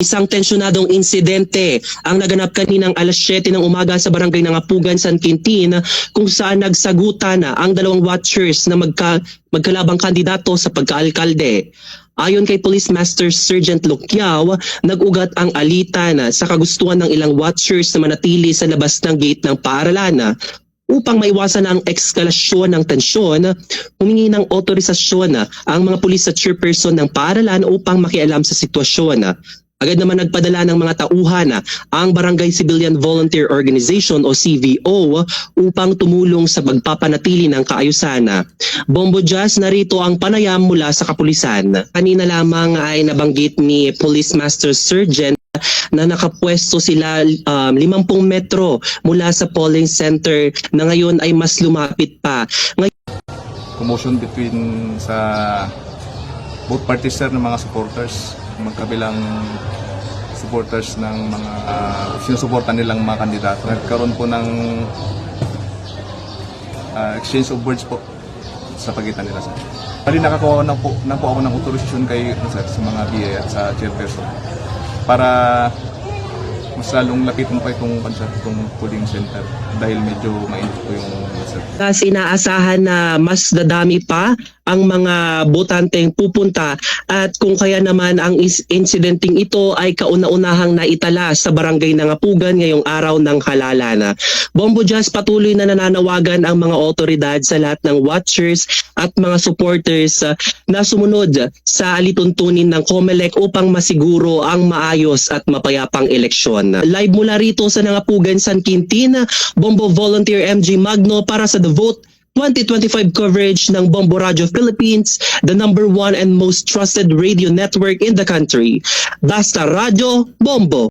Isang tensyonadong insidente ang naganap kaninang alas 7 ng umaga sa barangay ng Apugan, San Quintin kung saan nagsagutan ang dalawang watchers na magka, magkalabang kandidato sa pagkaalkalde. Ayon kay Police Master Sergeant Lukyao, nag-ugat ang alitan sa kagustuhan ng ilang watchers na manatili sa labas ng gate ng paaralan. Upang maiwasan ang ekskalasyon ng tensyon, humingi ng otorisasyon ang mga pulis at chairperson ng paaralan upang makialam sa sitwasyon. Agad naman nagpadala ng mga tauhan ang Barangay Civilian Volunteer Organization o CVO upang tumulong sa pagpapanatili ng kaayusan. Bombo Jazz, narito ang panayam mula sa kapulisan. Kanina lamang ay nabanggit ni Police Master Sergeant na nakapwesto sila um, 50 metro mula sa polling center na ngayon ay mas lumapit pa. commotion between sa both parties sir ng mga supporters magkabilang supporters ng mga uh, sinusuportan nilang mga kandidato. Nagkaroon po ng ah, exchange of words po sa pagitan nila sir. Bali nakakuha na po, na po ako ng authorization kay sir, sa mga BA at sa chairperson para mas lalong lapitan pa itong, sir, itong polling center dahil medyo mainit po yung sir. Tapos inaasahan na mas dadami pa ang mga botanteng pupunta at kung kaya naman ang incidenting ito ay kauna-unahang naitala sa barangay ng Apugan ngayong araw ng halalan. Bombo Jazz patuloy na nananawagan ang mga otoridad sa lahat ng watchers at mga supporters uh, na sumunod sa alituntunin ng COMELEC upang masiguro ang maayos at mapayapang eleksyon. Live mula rito sa Nangapugan, San Quintin, Bombo Volunteer MG Magno para sa The Vote 2025 coverage ng Bombo Radio Philippines, the number one and most trusted radio network in the country. Basta Radio, Bombo!